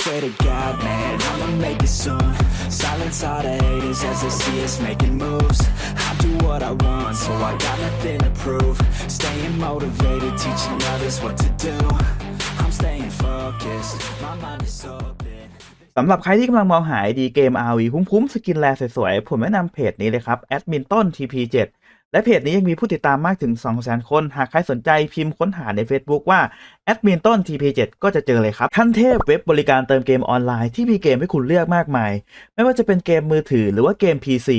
swear to God, man, I'ma make it soon. Silence all the haters as they see us making moves. I do what I want, so I got nothing to prove. Staying motivated, teaching others what to do. I'm staying focused, my mind is open. สำหรับใครที่กำลังมองหาดีเกม RV คุ้มๆ สกินแลสวยๆ ผมแนะนำเพจนี้เลยครับแอดมินต้น TP7 และเพจนี้ยังมีผู้ติดตามมากถึง 200,000 คน หากใครสนใจพิมพ์ค้นหาใน Facebook ว่าแอดมินต้น TP7 ก็จะเจอเลยครับ ขั้นเทพเว็บบริการเติมเกมออนไลน์ที่มีเกมให้คุณเลือกมากมาย ไม่ว่าจะเป็นเกมมือถือหรือว่าเกม PC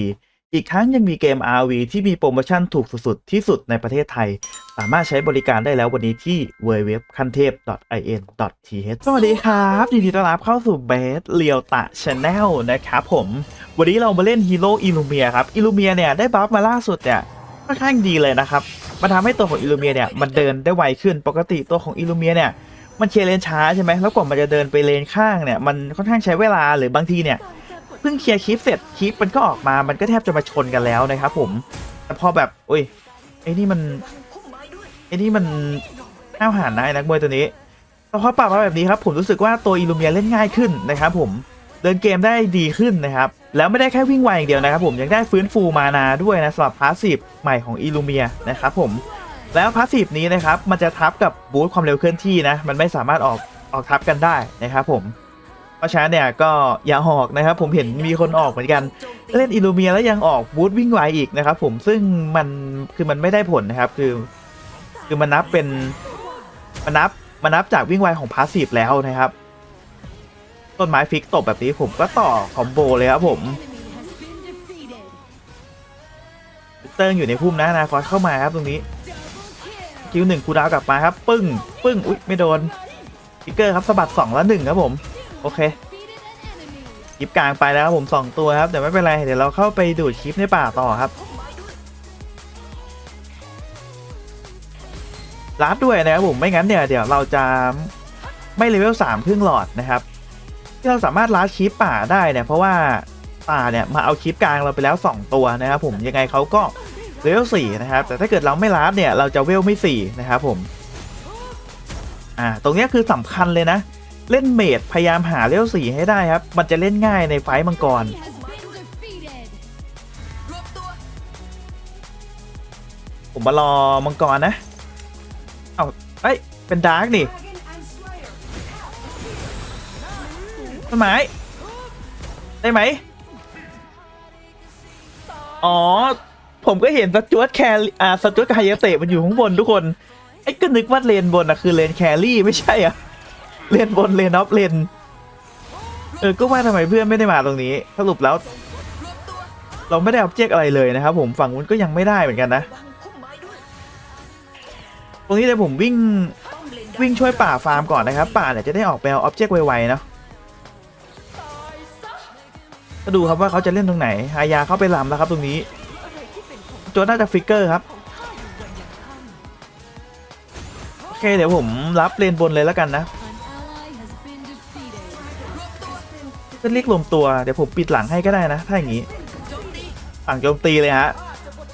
อีกทั้งยังมีเกม RV ที่มีโปรโมชั่นถูกสุดๆที่สุดในประเทศไทย สามารถใช้บริการได้แล้ววันนี้ที่ www.kantep.in.th สวัสดีครับยินดีต้อนรับเข้าสู่เบสเรียวตะชาแนลนะครับผม วันนี้เรามาเล่นฮีโร่อิลูเมียครับ อิลูเมียเนี่ยได้บัฟมาล่าสุดเนี่ย ค่อนข้างดีเลยนะครับ มันทำให้ตัวของอิลูเมียเนี่ยมันเดินได้ไวขึ้น ปกติตัวของอิลูเมียเนี่ยมันเคลียร์เลนช้าใช่ไหมแล้วกว่ามันจะเดินไปเลนข้างเนี่ยมันค่อนข้างใช้เวลาหรือบางทีเนี่ยเพิ่งเคลียร์คลิปเสร็จคลิปมันก็ออกมา มันก็แทบจะมาชนกันแล้วนะครับผม แต่พอแบบอุ้ยไอ้นี่มันไอ้นี่มันห้าวหาญนะไอ้นักมวยตัวนี้แต่พอปรับมาแบบนี้ครับผมรู้สึกว่าตัวอิลูเมียเล่นง่ายขึ้นนะครับผม เดินเกมได้ดีขึ้นนะครับ แล้วไม่ได้แค่วิ่งไวอย่างเดียวนะครับ ผมยังได้ฟื้นฟูมานาด้วยนะสำหรับพาสซีฟใหม่ของอิลูเมียนะครับผมแล้วพาสซีฟนี้นะครับมันจะทับกับบูทความเร็วเคลื่อนที่นะมันไม่สามารถออกออกทับกันได้นะครับผมเพราะฉะนั้นเนี่ยก็อย่าออกนะครับ ผมเห็นมีคนออกเหมือนกัน เล่นอิลูเมียแล้วยังออกบูทวิ่งไวอีกนะครับผมซึ่งมันคือมันไม่ได้ผลนะครับคือ คือมันนับเป็นมันนับมันนับจากวิ่งไวของพาสซีฟแล้วนะครับ ต้นไม้ฟิกตบแบบนี้ผมก็ต่อคอมโบเลยครับผมเติงอยู่ในพุ่มนะนาคอสเข้ามาครับตรงนี้คิวหนึ่งคูดาวกลับมาครับ ปึ้ง ปึ้ง อุ๊ย ไม่โดนฟิกเกอร์ครับสะบัดสองแล้วหนึ่งครับผม โอเคคลิปกลางไปแล้วครับผมสองตัวครับแต่ไม่เป็นไร เดี๋ยวเราเข้าไปดูดคลิปในป่าต่อครับลัดด้วยนะครับผมไม่งั้นเนี่ยเดี๋ยวเราจะไม่เลเวลสามครึ่งหลอดนะครับ ที่เราสามารถลัดคลิปป่าได้เนี่ยเพราะว่าป่าเนี่ยมาเอาคลิปกลางเราไปแล้ว 2 ตัวนะครับผมยังไงเขาก็เลเวลสี่นะครับแต่ถ้าเกิดเราไม่ลัดเนี่ยเราจะเวลไม่สี่นะครับผมอ่าตรงนี้คือสำคัญเลยนะ เล่นเมดพยายามหาเลเวลสี่ให้ได้ครับ มันจะเล่นง่ายในไฟมังกรผมมารอมังกรนะ เอาเอ้ย เป็นดาร์กนี่ ต้นไม้ ได้ไหม อ๋อ ผมก็เห็นสจวตแคลอ่าสจวตกับไฮเตะมันอยู่ข้างบนทุกคน ไอ้ก็นึกว่าเลนบนอะคือเลนแครี่ไม่ใช่อะเลนบนเลนออฟเลน เออ ก็ว่าทำไมเพื่อนไม่ได้มาตรงนี้ สรุปแล้ว เราไม่ได้ออบเจกต์อะไรเลยนะครับผม ฝั่งนู้นก็ยังไม่ได้เหมือนกันนะ ตรงนี้เดี๋ยวผมวิ่งวิ่งช่วยป่าฟาร์มก่อนนะครับ ป่าเนี่ยจะได้ออกไปเอาออบเจกต์ไวๆเนาะ ก็ดูครับว่าเขาจะเล่นตรงไหนฮายาเข้าไปลำแล้วครับตรงนี้โจน่าจะฟิกเกอร์ครับโอเคเดี๋ยวผมรับเลนบนเลยแล้วกันนะเพื่อนเรียกรวมตัวเดี๋ยวผมปิดหลังให้ก็ได้นะ ถ้าอย่างนี้ฝั่งโจมตีเลยฮะ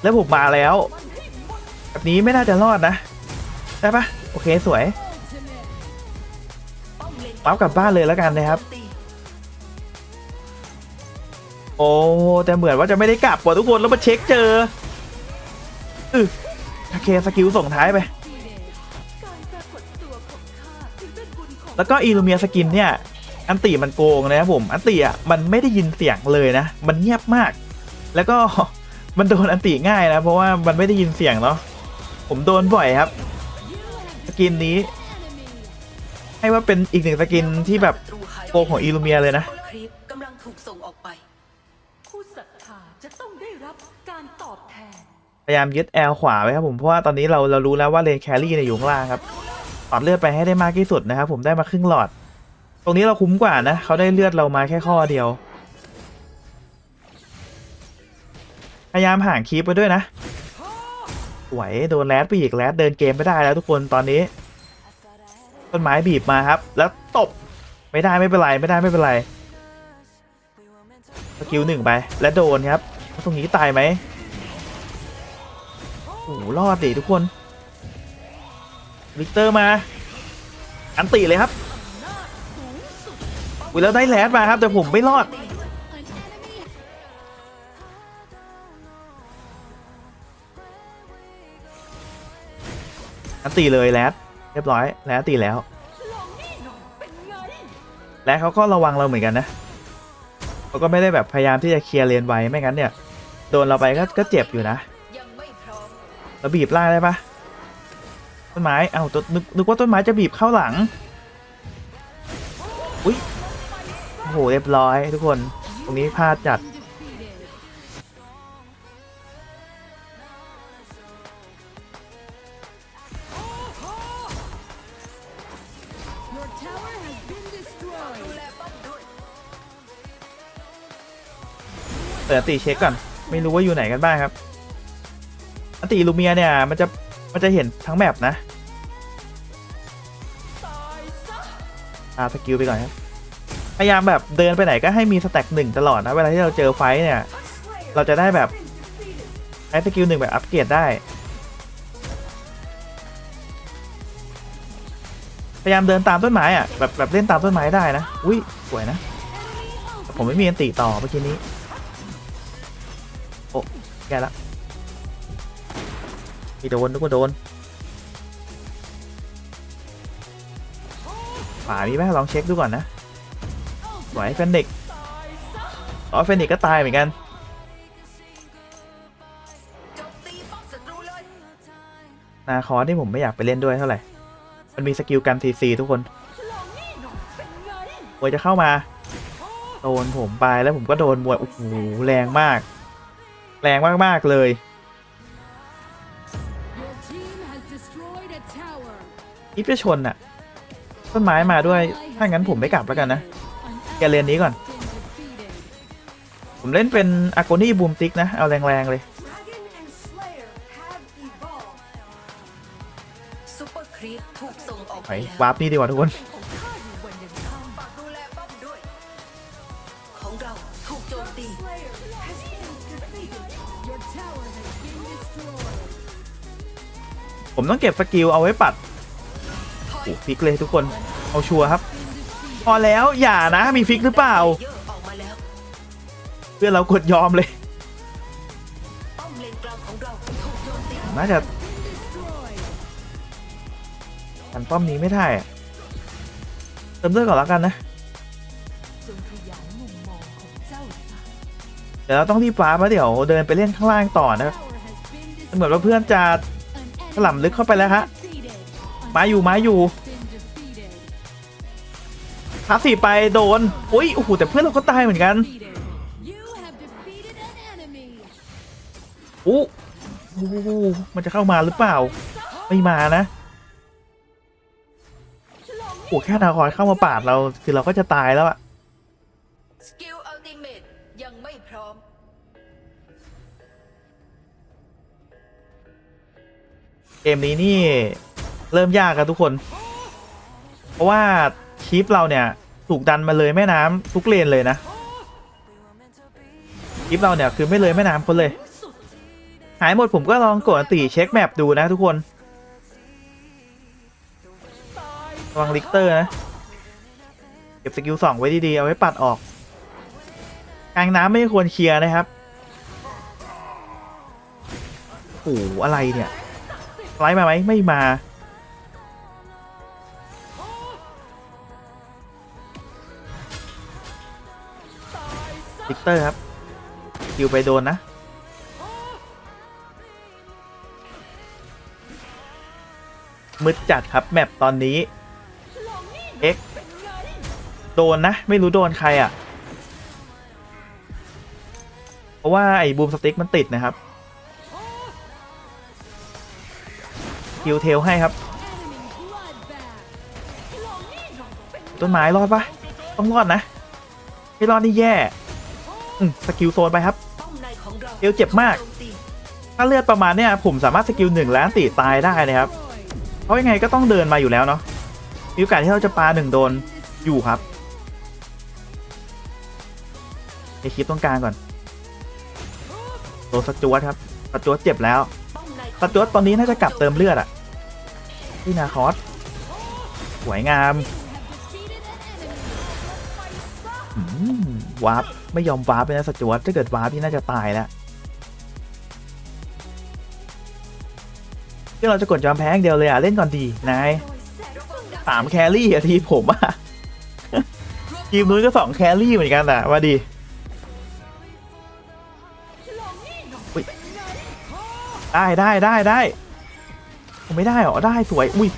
แล้วผมมาแล้ว แบบนี้ไม่น่าจะรอดนะ ได้ปะโอเคสวยปั๊บกลับบ้านเลยแล้วกันนะครับ โอ้แต่เหมือนว่าจะไม่ได้กลับว่ะทุกคนแล้วมาเช็คเจออือโอเคสกิลส่งท้ายไป แล้วก็อีลูเมียสกินเนี่ย อันติมันโกงนะครับผมอันติอะมันไม่ได้ยินเสียงเลยนะ มันเงียบมาก แล้วก็มันโดนอันติง่ายนะ เพราะว่ามันไม่ได้ยินเสียงเนาะผมโดนบ่อยครับ สกินนี้ ให้ว่าเป็นอีกหนึ่งสกินที่แบบโกงของอีลูเมียเลยนะกำลังถูกส่งออกไป การตอบแทนพยายามยึดแอลขวาไว้ครับผมเพราะว่าตอนนี้เราเรารู้แล้วว่าเลนแครี่เนี่ยอยู่ข้างล่างครับตัดเลือดไปให้ได้มากที่สุดนะครับผมได้มาครึ่งหลอด ตรงนี้เราคุ้มกว่านะเขาได้เลือดเรามาแค่ข้อเดียว พยายามห่างคีปไปด้วยนะสวยโดนแรดไปอีกแรดเดินเกมไม่ได้แล้วทุกคนตอนนี้ต้นไม้บีบมาครับ แล้วตบไม่ได้ไม่เป็นไรไม่ได้ไม่เป็นไรสกิลหนึ่งไปและโดนครับตรงนี้ตายไหม รอดดิทุกคนวิกเตอร์มา อันติเลยครับอุ้ยแล้วได้แลสมาครับ แต่ผมไม่รอด อันตีเลยแลสเรียบร้อยแลสตีแล้วแลสเขาก็ระวังเราเหมือนกันนะเขาก็ไม่ได้แบบพยายามที่จะเคลียร์เลนไว้ไม่งั้นเนี่ย โดนเราไปก็ก็เจ็บอยู่นะ เราบีบไล่ได้ปะต้นไม้ เอ้าต้นนึกนึกว่าต้นไม้จะบีบเข้าหลัง อุ้ยโอ้โหเรียบร้อยทุกคน ตรงนี้พลาดจัด เปิดอันติเช็คก่อน ไม่รู้ว่าอยู่ไหนกันบ้างครับ อันติลูเมียเนี่ยมันจะมันจะเห็นทั้งแมปนะอาสกิลไปก่อนครับพยายามแบบเดินไปไหนก็ให้มีสแต็กหนึ่งตลอดนะเวลาที่เราเจอไฟเนี่ย เราจะได้แบบใช้สกิลหนึ่งแบบอัปเกรดได้พยายามเดินตามต้นไม้อะแบบแบบเล่นตามต้นไม้ได้นะอุ้ยสวยนะ ผมไม่มีอันติต่อเมื่อกี้นี้ โอ้แกละ มีโดนนึกว่าโดนฝามีไหมลองเช็คดูก่อนนะสวยเฟนเด็กตายซะอ๋อเฟนิกก็ตายเหมือนกันนาคอที่ผมไม่อยากไปเล่นด้วยเท่าไหร่ มันมีสกิลกันซีซีทุกคนมวยจะเข้ามา โดนผมไปแล้วผมก็โดนมวยโอ้โหแรงมาก แรงมากๆเลย อิฟจะชนอะต้นไม้มาด้วย ถ้างั้นผมไม่กลับแล้วกันนะ แกเรียนนี้ก่อน ผมเล่นเป็นอ g กนี่บูมติกนะ เอาแรง ๆ เลยซูเปอร์ครีปถูกส่งออกไปไปแล้ววาร์ปนี่ดีกว่าทุกคน ฝากดูแลป้อมด้วย ของเราถูกโจมตี ผมต้องเก็บสกิลเอาไว้ปัด โอ้โหฟิกเลยทุกคน เอาชัวร์ครับ พอแล้วอย่านะมีฟิกหรือเปล่า เพื่อนเรากดยอมเลย น่าจะกันป้อมนี้ไม่ได้อะเติมเลือดก่อนแล้วกันนะเดี๋ยวเราต้องรีบฟ้ามาเดี๋ยวเดินไปเล่นข้างล่างต่อนะเหมือนว่าเพื่อนจะถล่ำลึกเข้าไปแล้วฮะ defeated. An มาอยู่มาอยู่ been defeated. พาสีไปโดนอุ้ยโอ้โหแต่เพื่อนเราก็ตายเหมือนกัน Defeated. You have defeated an enemy. อู้โอ้โหมันจะเข้ามาหรือเปล่า ไม่มานะโอ้แค่นาคอยเข้ามาปาดเราคือเราก็จะตายแล้วอะสกิลอัลติเมตยังไม่พร้อมเกมนี้นี่ เริ่มยากกันทุกคน เพราะว่าชีฟเราเนี่ยถูกดันมาเลยแม่น้ำทุกเลนเลยนะชีฟเราเนี่ยคือไม่เลยแม่น้ำคนเลย หายหมดผมก็ลองกดติเช็คแมปดูนะทุกคนระวังลิกเตอร์นะ เก็บสกิลสองไว้ดีๆ เอาไว้ปัดออก กลางน้ำไม่ควรเคลียร์นะครับโอ้โหอะไรเนี่ยไลฟ์มาไหมไม่มา วิกเตอร์ครับคิวไปโดนนะ มืดจัดครับ แมปตอนนี้เอ็กโดนนะ ไม่รู้โดนใครอะ เพราะว่า ไอ้บูมสติ๊กมันติดนะครับคิวเทลให้ครับ ต้นไม้รอดปะต้องรอดนะ ไม่รอดนี่แย่ สกิลโซนไปครับป้อมในของเราเอวเจ็บมากถูโจตีถ้าเลือดประมาณเนี้ยผมสามารถสกิลหนึ่งแล้วตีตายได้นะครับ Destroyed. เพราะยังไงก็ต้องเดินมาอยู่แล้วเนาะมีโอกาสที่เราจะปาหนึ่งโดนอยู่ครับในคลิปตรงกลางก่อนโดนสจวตครับสจวตเจ็บแล้วป้อมในขสองจวตตอนนี้น่าจะกลับเติมเลือดอะที่นาคอสสวยงาม You have defeated an enemy. อืมวาร์ป ไม่ยอมวาร์ปเลยนะสจวตถ้าเกิดวาร์ปพี่น่าจะตายแล้วที่เราจะกดยอมแพ้อย่างเดียวเลยอะ เล่นก่อนดีนายสามแครี่อะทีผมอะทีมนู้นก็สองแครี่เหมือนกันอะมาดีได้ได้ได้ได้ผมไม่ได้เหรอได้สวยอุ้ย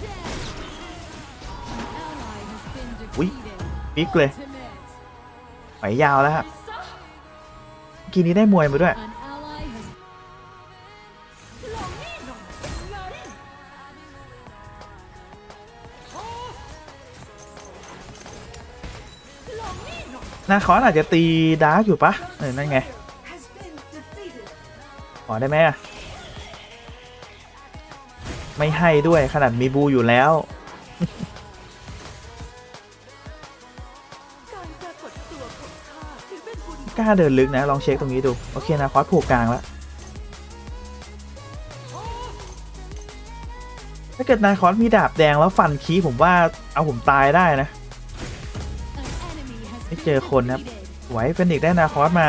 Ally has been Ui. defeated. ปิ๊กเลยไหวยาวแล้วครับ กี้นี้ได้มวยมาด้วย An ally has นาคอนอาจจะตีดาร์กอยู่ปะเออนั่นไงขอได้ไหมอะไม่ให้ด้วยขนาดมีบูอยู่แล้ว ล้าเดินลึกนะ ลองเช็คตรงนี้ดู โอเคนาคอสผูกกลางแล้วถ้าเกิดนาคอสมีดาบแดงแล้วฟันคีผมว่าเอาผมตายได้นะ ไม่เจอคนครับไหวเป็นอีกได้นาคอสมา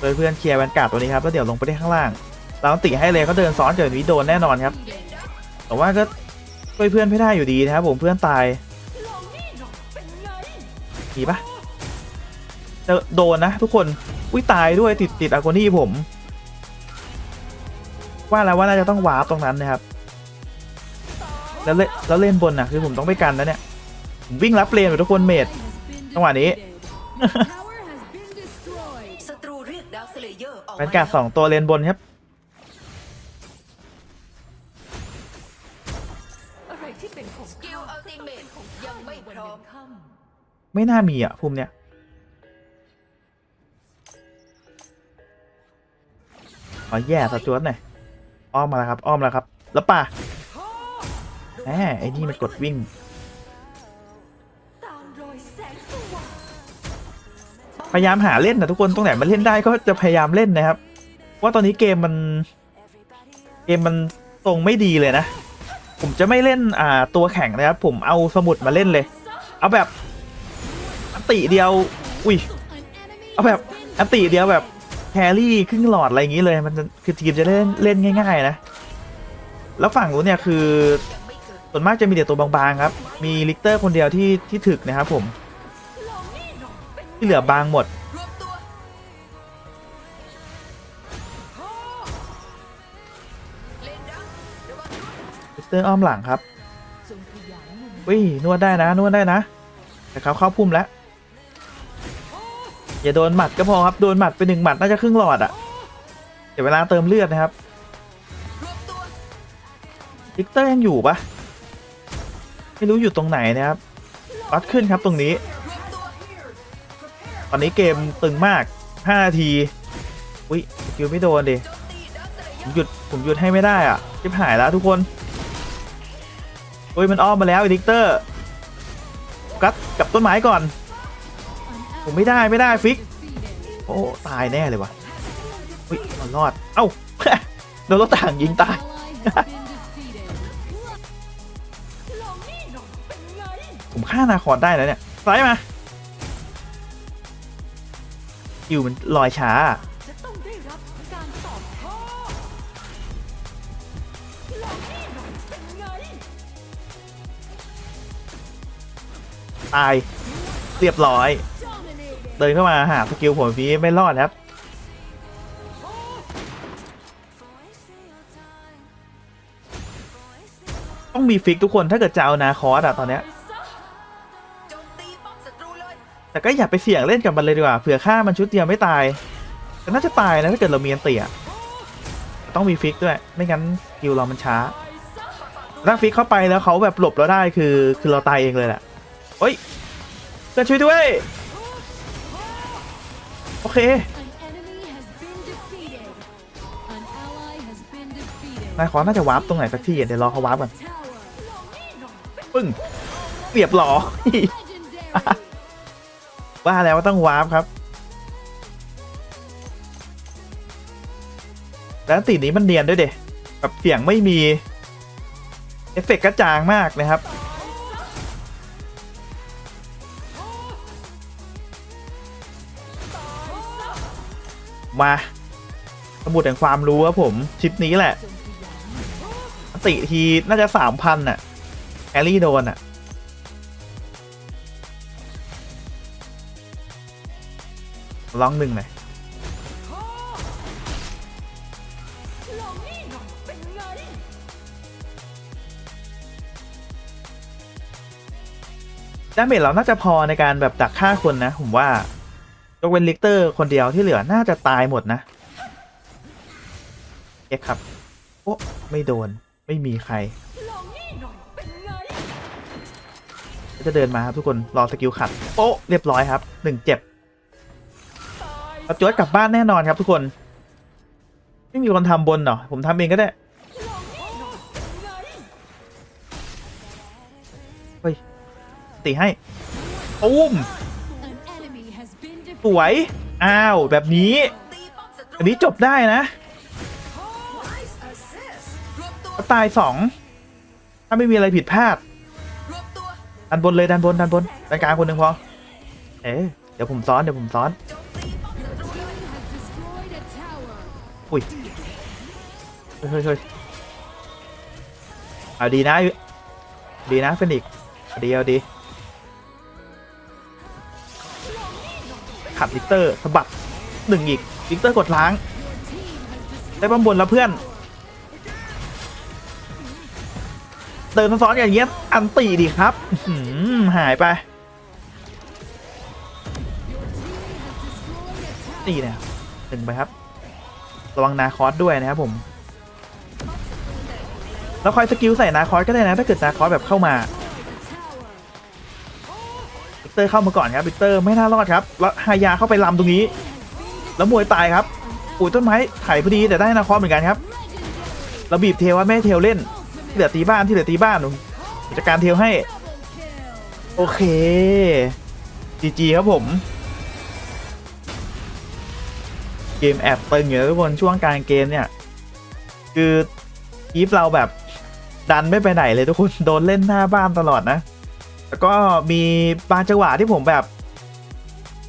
โดยเพื่อนเคลียร์แวนการ์ดตัวนี้ครับแล้วเดี๋ยวลงไปที่ข้างล่างเราติให้เลยเขาเดินซ้อนเจอนี้โดนแน่นอนครับ แต่ว่าก็ช่วยเพื่อนไม่ได้อยู่ดีนะครับผมเพื่อนตายดีปะ จะโดนนะทุกคน อุ้ยตายด้วยติดติดอาโกนี่ผม ว่าแล้วว่าน่าจะต้องวาร์ปตรงนั้นนะครับ แล้วเล่นแล้วเล่นบนนะคือผมต้องไปกันแล้วเนี่ยผมวิ่งรับเลนไปทุกคนเมดจังหวะนี้เรียกดาวสเลเยอร์ออกแวนการสองตัวเลนบนครับไรที่เป็นของสกิลอัลติเมทยังไม่พร้อมค่ไม่น่ามีอะภูมิเนี่ย ขอแย่สจวตหน่อยอ้อมมาแล้วครับ อ้อมแล้วครับ แล้วป่าแหมไอ้นี่มันกดวิ่งพยายามหาเล่นนะทุกคนตรงไหนมันเล่นได้ก็จะพยายามเล่นนะครับ ว่าตอนนี้เกมมัน เกมมันตรงไม่ดีเลยนะ ผมจะไม่เล่นอ่าตัวแข่งนะครับ ผมเอาสมุดมาเล่นเลย เอาแบบอันติเดียว อุ้ย เอาแบบอันติเดียวแบบ แครี่ครึ่งหลอดอะไรอย่างนี้เลย มันคือทีมจะเล่นเล่นง่าย ๆ นะ แล้วฝั่งนู้นเนี่ยคือส่วนมากจะมีแต่ตัวบางๆครับ มีลิกเตอร์คนเดียวที่ที่ถึกนะครับผม ที่เหลือบางหมด ลิกเตอร์อ้อมหลังครับวิ่นวดได้นะ นวดได้นะ แต่เขาเข้าพุ่มแล้ว อย่าโดนหมัดก็พอครับ โดนหมัดไปหนึ่งหมัดน่าจะครึ่งหลอดอะเดี๋ยวเวลาเติมเลือดนะครับลิกเตอร์ยังอยู่ปะไม่รู้อยู่ตรงไหนนะครับวัดขึ้นครับตรงนี้ ตอนนี้เกมตึงมาก 5 นาที อุ้ยสกิลไม่โดนดิ ผมหยุด ผมหยุดให้ไม่ได้อะจิบหายแล้วทุกคน อุ้ยมันอ้อมมาแล้วอีลิกเตอร์กัดกับต้นไม้ก่อน ผมไม่ได้ไม่ได้ฟิก โอ้ ตายแน่เลยวะอุ้ยมันรอด เอ้าโดนรถต่างยิงตาย ผมฆ่านาคอนได้แล้วเนี่ยซ้ายมาคิวมันลอยช้าตาย เรียบร้อย เดินเข้ามาหาสกิลผมนี้ไม่รอดครับต้องมีฟิกทุกคนถ้าเกิดจะเอานาคอสอะตอนเนี้ยแต่ก็อย่าไปเสี่ยงเล่นกับมันเลยดีกว่าเผื่อฆ่ามันชุดเดียวไม่ตายแต่น่าจะตายนะถ้าเกิดเรามีอันเตียต้องมีฟิกด้วย ไม่งั้นสกิลเรามันช้าถ้าฟิกเข้าไปแล้วเขาแบบหลบเราได้คือคือเราตายเองเลยแหละเฮ้ยเพื่อนช่วยด้วย โอเค An enemy has been defeated. An ally has been defeated. นายขอน่าจะวาร์ปตรงไหนสักที่อะเดี๋ยวรอเขาวาร์ปก่อน Tower. ปึ้งเรียบร้อย Legendary. ว่าแล้วว่าต้องวาร์ปครับ แล้วตีนี้มันเนียนด้วยเด็แบบเสียงไม่มี เอฟเฟกต์กระจางมากนะครับ มาสมุดแห่งความรู้ครับผมชิปนี้แหละติทีน่าจะสามพันอะแอรี่โดนอะลองหนึ่งหน่อยลยดาเมจเราน่าจะพอในการแบบดักฆ่าคนนะ ผมว่า ยกเว้นลิกเตอร์คนเดียวที่เหลือน่าจะตายหมดนะเอ๊ะครับ โอ้ไม่โดนไม่มีใคร จะเดินมาครับทุกคนรอสกิลขัดโป๊ะเรียบร้อยครับหนึ่งเจ็บตายประจวดกลับบ้านแน่นอนครับทุกคน ไม่มีคนทำบนเหรอผมทำเองก็ได้เป็นไงเฮ้ยตีให้ตุ้ม สวย อ้าว แบบนี้ อันนี้จบได้นะตายสอง ถ้าไม่มีอะไรผิดพลาด ดันบนเลยดันบนดันบนดันกลางคนหนึ่งพอ เอ๊ะเดี๋ยวผมซ้อนเดี๋ยวผมซ้อน อุ้ยเฮ้ยเฮ้ยเอาดีนะ ดีนะเฟนิกเอาดีเอาดี ขัดลิกเตอร์สะบัดหนึ่งอีกลิกเตอร์กดล้าง ได้ปั๊มบนแล้วเพื่อนเดินซ้อนๆอย่างเงี้ยอันตีดีครับหือหายไปตีเนี่ยหนึ่งไปครับ ระวังนาคอสด้วยนะครับผมแล้วคอยสกิลใส่นาคอสก็ได้นะ ถ้าเกิดนาคอสแบบเข้ามา ตอร์เข้ามาก่อนครับวิเตอร์ไม่น่ารอดครับแล้วฮายาเข้าไปลำตรงนี้ แล้วมวยตายครับอุ้ยต้นไม้ไถพอดีแต่ได้นาคอสเหมือนกันครับเราบีบเทลว่าไม่เทลเล่น ที่เหลือตีบ้านที่เหลือตีบ้านจัดการเทลให้ โอเคจีจีครับผม เกมแอบตึงอยู่นะทุกคนช่วงกลางเกมเนี่ย คือคีฟเราแบบดันไม่ไปไหนเลยทุกคน โดนเล่นหน้าบ้านตลอดนะ แล้วก็มีบางจังหวะที่ผมแบบ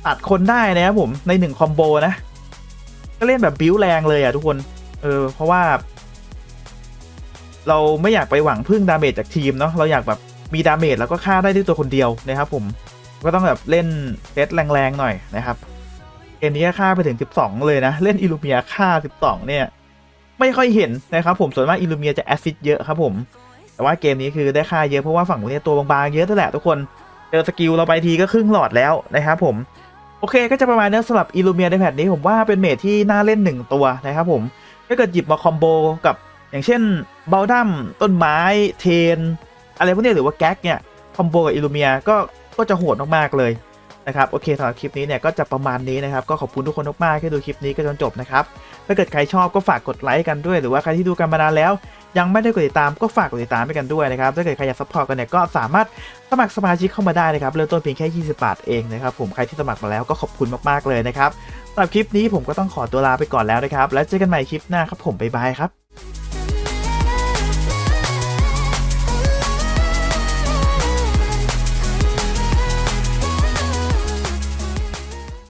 ตัดคนได้นะครับผมในหนึ่งคอมโบนะ ก็เล่นแบบบิ้วแรงเลยอะทุกคน เออ เพราะว่า เราไม่อยากไปหวังพึ่งดาเมจจากทีมเนาะเราอยากแบบมีดาเมจแล้วก็ฆ่าได้ด้วยตัวคนเดียวนะครับผมก็ต้องแบบเล่นเซตแรงๆหน่อยนะครับเกมนี้ฆ่าไปถึง 12 เลยนะ เล่นอิลูเมียฆ่า 12 เนี่ย ไม่ค่อยเห็นนะครับผมส่วนมากอิลูเมียจะแอซซิดเยอะครับผม แต่ว่าเกมนี้คือได้ค่าเยอะเพราะว่าฝั่งนี้ตัวบางๆเยอะนั่นแหละทุกคนเจอสกิลเราไปทีก็ครึ่งหลอดแล้วนะครับผมโอเคก็จะประมาณนี้สำหรับอิลูเมียในแพทนี้ผมว่าเป็นเมทที่น่าเล่นหนึ่งตัวนะครับผมถ้าเกิดหยิบมาคอมโบกับอย่างเช่นเบลดัมต้นไม้เทน อะไรพวกนี้หรือว่าแก๊กเนี่ยคอมโบกับอิลูเมียก็ก็จะโหดมากๆเลย นะครับโอเคสำหรับคลิปนี้เนี่ยก็จะประมาณนี้นะครับก็ขอบคุณทุกคนมากๆที่ดูคลิปนี้ก็จนจบนะครับถ้าเกิดใครชอบก็ฝากกดไลค์กันด้วย หรือว่าใครที่ดูกันมานานแล้ว ยังไม่ได้กดติดตามก็ฝากกดติดตามไปกันด้วยนะครับถ้าเกิดใครอยากซัพพอร์ตกันเนี่ยก็สามารถสมัครสมาชิกเข้ามาได้นะครับเริ่มต้นเพียงแค่20บาทเองนะครับผมใครที่สมัครมาแล้วก็ขอบคุณมากๆเลยนะครับสำหรับคลิปนี้ผมก็ต้องขอตัวลาไปก่อนแล้วนะครับแล้วเจอกันใหม่คลิปหน้าครับผมบ๊ายบายครับ